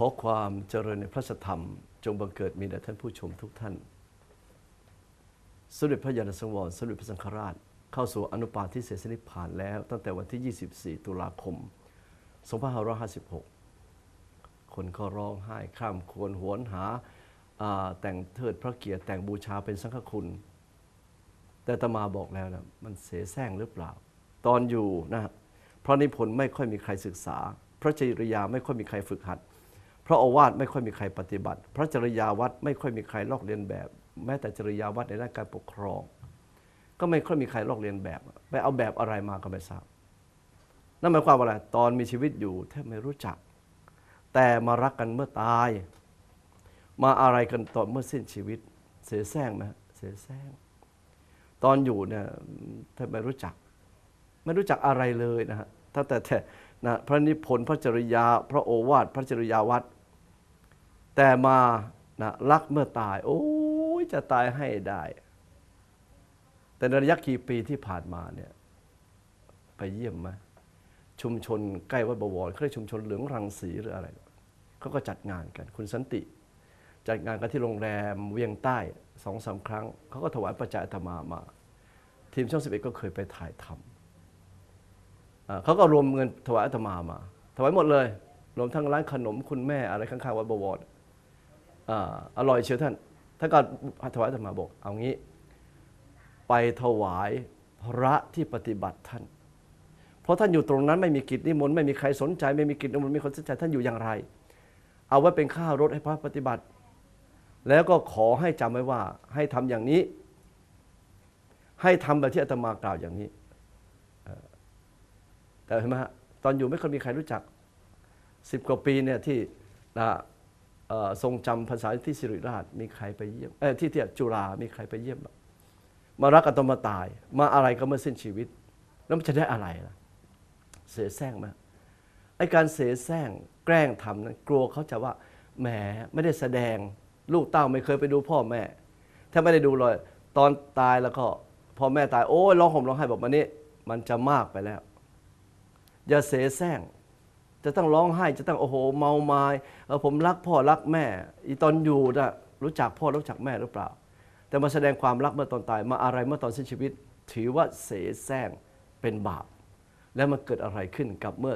ขอความเจริญในพระธรรม จงบังเกิดมีแด่ท่านผู้ชมทุกท่าน สมเด็จพระยาณสังวรสมเด็จพระสังฆราช เข้าสู่อนุปาทิเสสนิพานแล้ว ตั้งแต่วันที่ 24 ตุลาคม 2556 คนก็ร้องไห้ข้ามควรหวนหาาแต่งเทิดพระเกียรติแต่งบูชาเป็นสังฆคุณ แต่ตมาบอกแล้วนะมันเสแสร้งหรือเปล่า ตอนอยู่นะพระนิพนธ์ไม่ค่อยมีใครศึกษา พระจริยาไม่ค่อยมีใครฝึกหัด พระโอวาทไม่ค่อยมีใครปฏิบัติ พระจริยาวัดไม่ค่อยมีใครลอกเลียนแบบ แม้แต่จริยาวัดในด้านการปกครอง ก็ไม่ค่อยมีใครลอกเลียนแบบ ไปเอาแบบอะไรมาก็ไม่ทราบนั่นหมายความว่าอะไรตอนมีชีวิตอยู่แทบไม่รู้จัก แต่มารักกันเมื่อตาย มาอะไรกันตอนเมื่อสิ้นชีวิต เสียแซงไหมเสียแซงตอนอยู่เนี่ยแทบไม่รู้จัก ไม่รู้จักอะไรเลยนะฮะตั้งแต่แต่นะพระนิพนธ์พระจริยา พระโอวาทพระจริยาวัด แต่มานะรักเมื่อตาย โอ้ยจะตายให้ได้ แต่ในระยะกี่ปีที่ผ่านมาเนี่ยไปเยี่ยมไหมชุมชนใกล้วัดบวรเขาเรียกชุมชนเหลืองรังสีหรืออะไรเขาก็จัดงานกัน คุณสันติ จัดงานกันที่โรงแรมเวียงใต้สองสาครั้ง เขาก็ถวายประจายอาตมามา ทีมช่องสิบเอ็ดก็เคยไปถ่ายทำเขาก็รวมเงินถวายอาตมามา ถวายหมดเลย รวมทั้งร้านขนมคุณแม่อะไรข้างๆวัดบวร อร่อยเชียวท่านท่านก็ถวายอาตมาบอกเอางี้ ไปถวายพระที่ปฏิบัติท่าน เพราะท่านอยู่ตรงนั้นไม่มีกิจนิมนต์ไม่มีใครสนใจ ไม่มีกิจนิมนต์ไม่มีคนสนใจท่านอยู่อย่างไร เอาไว้เป็นค่ารถให้พระปฏิบัติ แล้วก็ขอให้จำไว้ว่าให้ทำอย่างนี้ ให้ทำแบบที่อาตมากล่าวอย่างนี้แต่เห็นไหมฮะตอนอยู่ไม่เคยมีใครรู้จักสิบกว่าปีเนี่ยที่นะเอ่อ ทรงจำภาษาที่สิริราชมีใครไปเยี่ยมเอ้ยที่ที่จุฬามีใครไปเยี่ยมมารักกันตอมาตาย มาอะไรก็มื่อสิ้นชีวิต แล้วมันจะได้อะไรล่ะ เสียแซงไหมไอการเสียแซงแกล้งทำนั้นกลัวเขาจะว่าแหมไม่ได้แสดงลูกเต้าไม่เคยไปดูพ่อแม่ ถ้าไม่ได้ดูเลยตอนตายแล้วก็พ่อแม่ตายโอ้ยร้องห่มร้องไห้บอกมานี้มันจะมากไปแล้ว อย่าเสแสร้ง จะต้องร้องไห้จะต้องโอ้โหเมาไมา้เออผมรักพ่อรักแม่อีตอนอยู่นะรู้จักพ่อรู้จักแม่หรือเปล่า แต่มาแสดงความรักเมื่อตอนตายมาอะไรเมื่อตอนสิ้นชีวิต ถือว่าเสแสร้งเป็นบาป แล้วมันเกิดอะไรขึ้นกับเมื่อ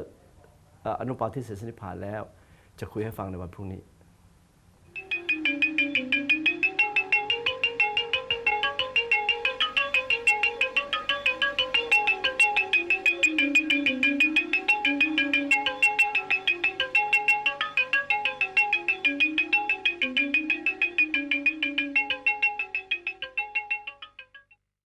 อนุปาทิเสสนิพานแล้ว จะคุยให้ฟังในวันพรุ่งนี้